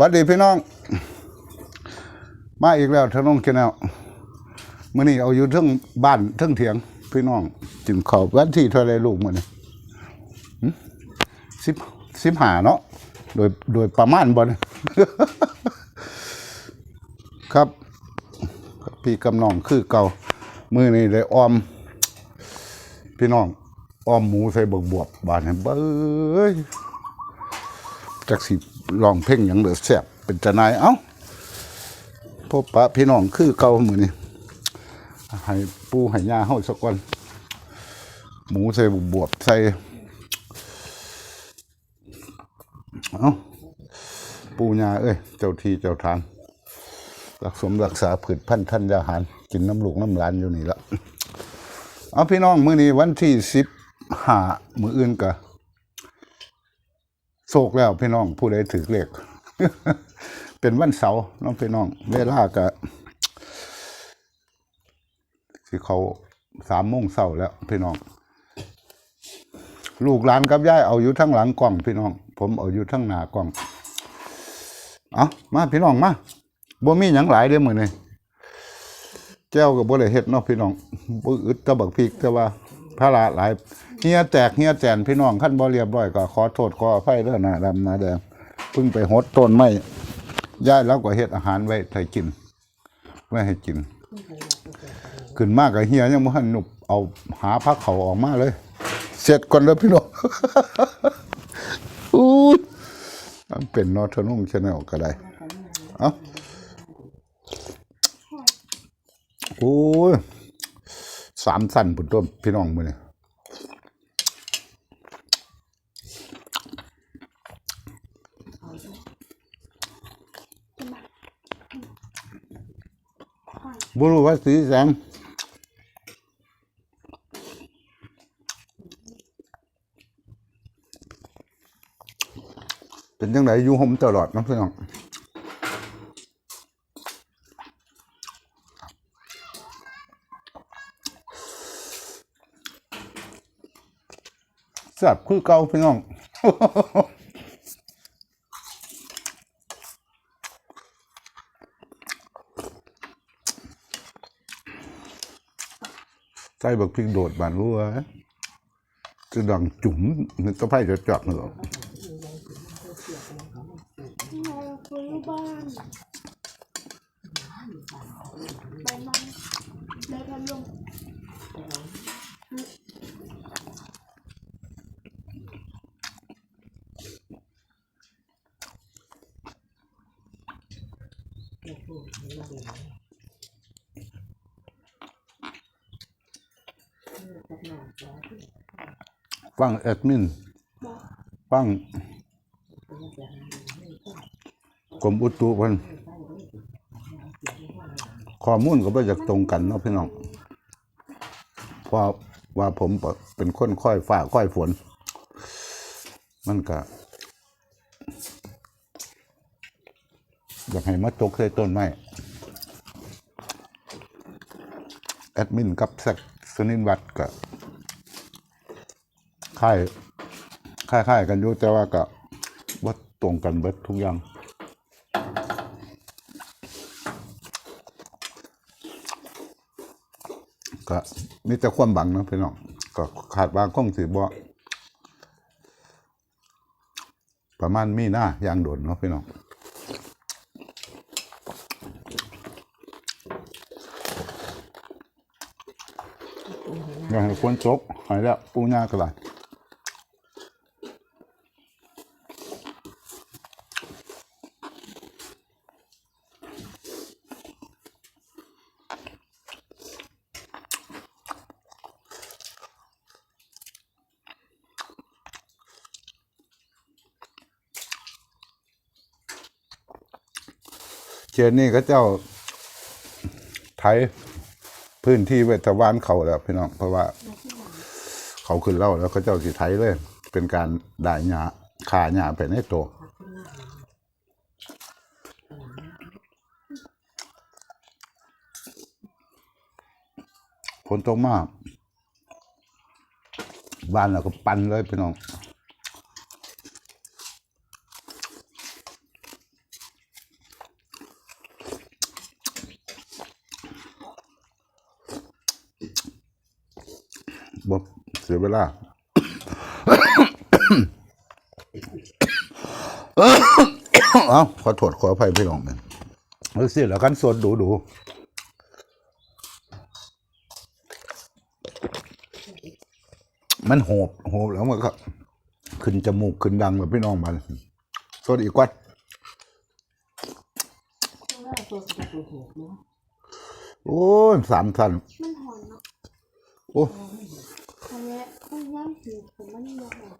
วัดดีพี่น้อง มาอีกแล้วทนงแชนแนลมื่อนี้เอาอยู่ทั้งบ้านทั้งเถียง พี่น้องจึงขอบวันที่เท่าไรลูกมื่อนี้สิบสิบหาเนาะโดยโดยประมาณบ่เนครับ พี่กำนองคือเก่ามือนี้ได้ออม พี่น้องออมหมูใส่บวบบวบบานให้เบ้ย จักสิลองเพ่งหยังเดือแซ่บเป็นจะนาย เอ้าพบปะพี่น้องคือเก่ามือนี้ให้ปูให้ยาเฮาสักวัน หมูใส่บวบใส่ เอ้า ปูยาเอ้ย เจ้าทีเจ้าทางรักสมรักษาผืนพันธุ์ท่านยาหาร กินน้ำลูกน้ำหลานอยู่นี่ละเอาพี่น้อง มื้อนี้วันที่สิบห้ามื้ออื่นกะ โศกแล้วพี่น้องผู้ใดถือเลขเป็นวันเสาร์น้องพี่น้องเวลากะสิเขาสามโมงเสาร์แล้วพี่น้อง ลูกหลานกับย่ายเอาอยู่ทั้งหลังกล้องพี่น้อง ผมเอาอยู่ทั้งหน้ากล้องเอามาพี่น้องมาบ่มีหยังหลายเด้อมือนี้แก้วก็บ่ได้เฮ็ดเนาะพี่น้องบ่อึดตะบักพริกแต่ว่าภาระหลาย ฮียแตกเฮียแจนพี่น้องคันบ่เรียบร้อยก็ขอโทษขออภัยเด้อหน้าดำหน้าแดงเพิ่งไปหดต้นไม้ย้ายแล้วก็เฮ็ดอาหารไว้ให้กิน ไว้ให้กิน ขึ้นมากก็เฮียยังบ่ทันหนุบเอาหาพักเขาออกมาเลย เสร็จก่อนเด้อพี่น้องอู้มันเป็นนอทนุ่งชแนลก็ได้เอ้าโอ้ยสามสั้นปุ่นต้นพี่น้องมือเนี่ย บรุษว่าสีแสงเป็นยังไงอยู่ห่มตลอดนะพี่น้องแซ่บคือเก่าพี่น้อง ใส่บักพริกโดดบานรัวจะดังจุ๋มนึกก็ไพ่จะจับเหรอเราคุยบ้านใบมันใบพัดลม ฟังแอดมินฟังกรมอุตุพันข้อมูลก็ไม่จากตรงกันเนาะพี่น้องเพราะว่าผมเป็นคนค่อยฝ่าค่อยฝน มันก็อยากให้มาตกใส่ต้นไม้แอดมินกับแซกสนินวัดก็ ค่ายค่ายค่ายกันอยู่แต่ว่าก็ว่าตรงกันเบิดทุกอย่างก็มีแต่ความบังนะพี่น้องก็ขาดบางคงสิบ่ประมาณมีหน้ายางโดนเนาะพี่น้องอยากให้ควรจกหายแล้วปูย่ากระไร เขียนนี่ก็เจ้าไทยพื้นที่เวทวานเขาแล้วพี่น้องเพราะว่า เขาขึ้นเล่าแล้วก็เจ้าสิไทยเลย เป็นการด่ายหยาขาหยาไปในตัวฝนตกมาก บ้านเราก็ปันเลยพี่น้อง บ่เสียเวลาเอาขอโทษขออภัยพี่น้องมันเอาสิแล้วกันสดดูดูมันโหบโหบแล้วมันก็ ขึ้นจมูกขึ้นดังแบบพี่น้องมันสดอีกกว่าว่าตัวสกปรกเนาะโอ้ยสามสันมันหอนเนาะโอ้ อันเนี้ยมันย่างผิวผมมันยกออก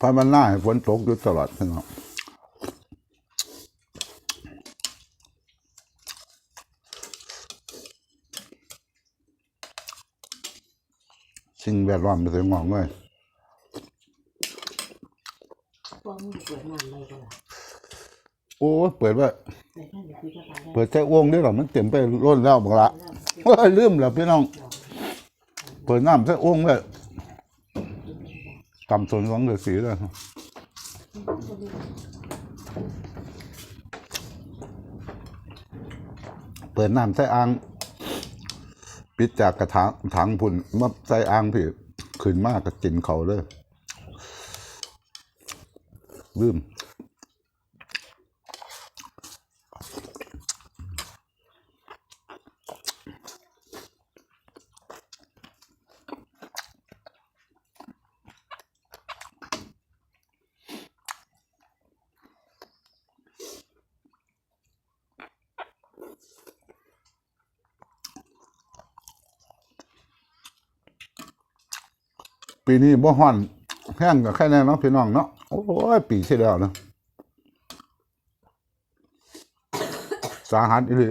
พามันหน้าให้ฝนตกอยู่ตลอดพี่น้องสิ่งแวดล้อมเป็นสิ่งงอกเงยพวกมึงเปิดงานอะไรกันล่ะโอ้ยเปิดว่าแต่ท่านอยู่ที่จะไปได้เปิดใช้วงได้หรอมันเต็มไปล้นแล้วบักละโอ้ยลืมแล้วพี่น้อง เปิดน้ำใช้วงเลยตำสนหวังเหลือสีเลยเปิดน้ำใส่อ่างปิดจากกระถางถังพุ่นมาใส่อ่างพี่ขึ้นมากกับจินเขาเลยลืม ปีนี้บ่ฮ้อนแห้งกับแค่แน่เนาะพี่น้องเนาะโอ้ยปีที่แล้วเนาะสาหัสอีหลี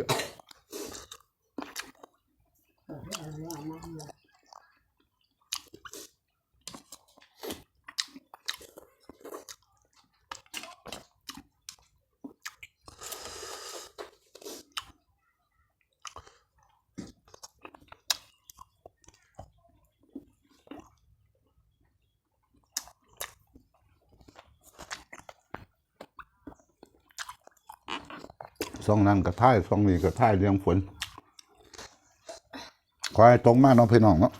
ช่องนั้นก็ท่ายช่องนี้ก็ท่ายเรียงฝนขอให้ตรงมากเนาะพี่น้องเนาะ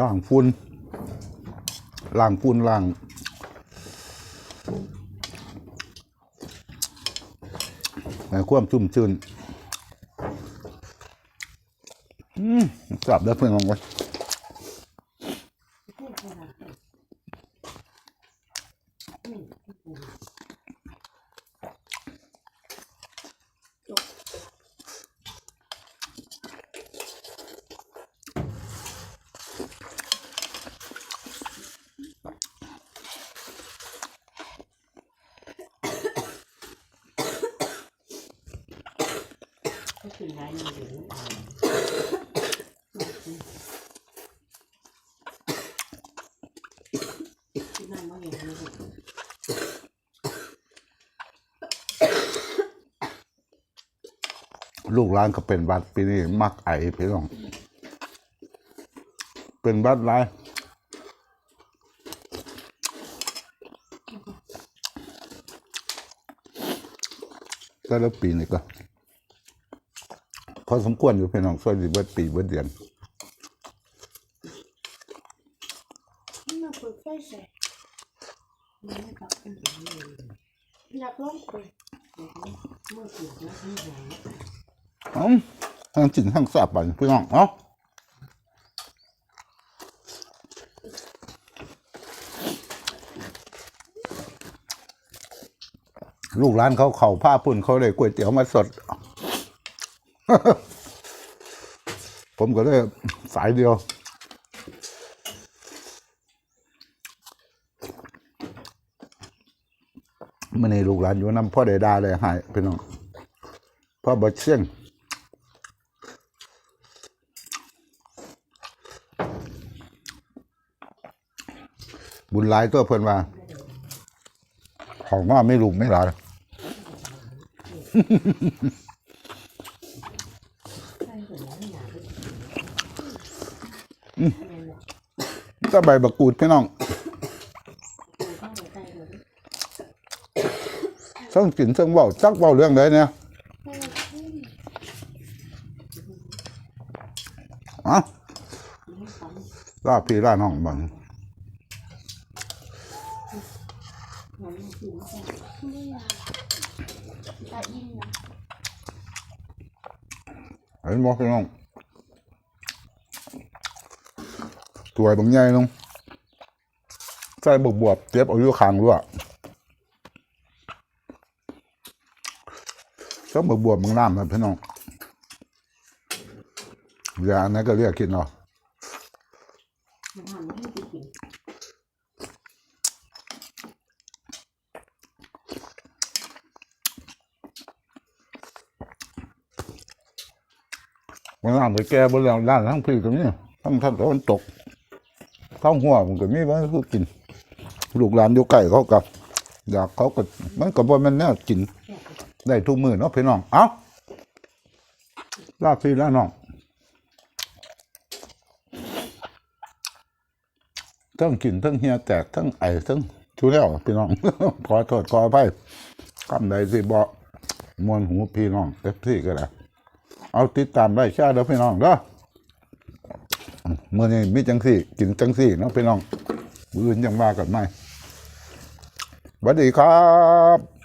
ล่างฝุ่นล่างฝุ่นล่างให้ความชุ่มชื่นอืมกลับได้เพื่อนลองไว้ ก็คือร้านอยู่ที่นั่นว่าอย่างนี้ลูกหลานก็เป็นบัดปีนี้มักไอพี่น้อง เป็นบัดไรก็แล้วปีนี้ก็ พอสมควรอยู่พี่น้องช่วยดีเบิดปีเบิดเดือนๆมันเปิดไฟใส่มันไม่กลับขึ้นถึงเลยอยากลองเปิดเมื่อเสียแล้วที่ไหนเอ้าทั้งจินทั้งแสบไปพี่น้องเอ้าลูกร้านเขาเข่าผ้าปุ่นเขาเลยก๋วยเตี๋ยวมาสด ผมก็เลยสายเดียวมื่อนี้ลูกหลานอยู่น้ำพ่อได้ดาเลยหายพี่น้องพ่อบดเสี่ยงบุญหลายตัวเพิ่นว่า ของว่าไม่ลูกไม่หลาน ใช่เหมือนแล้วหนาไป ก็ใบบักกูดพี่น้องเข้าไปใกล้เลยเชิงกินเชิงเว้าจักเว้าเรื่องใดเนี่ยนอะไม่ฟังล่าพี่ลาน้องบังมันไม่กินไม่ไม่อยากแต่ยินนะเห็นบ่พี่น้อง ตัวบางใหญ่ลงใส่บวบบวบเจ็บเอาอยู่ข้างรั้วชอบบวบบวบบางน้ำนะพี่น้องอย่าอันนั้นก็เรียกกินเนาะมันน้ำไปแก้บนแล้วด้านทั้งพี่ตรงนี้ทั้งท่านตะวันตก ข้าวหัวมันก็มีว่าคือกิน ลูกหลานอยู่ใกล้เขากับอยากเขาก็มันก็บ่แม่นแนวกิน ได้ทุกมือเนาะพี่น้อง เอ้าลาพี่ลาน้องทั้งกินทั้งเฮียแตกทั้งไอทั้งชูแล้วพี่น้อง ขอโทษขออภัยคำใดสิบ่มวนหูพี่น้องเอฟซีก็ได้เอาติดตามได้ชาเด้อพี่น้องเด้อ เมื่อนี้มีจังสี่ กินจังสี่เนาะพี่น้องมืออื่นยังมากันไหมสวัสดีครับ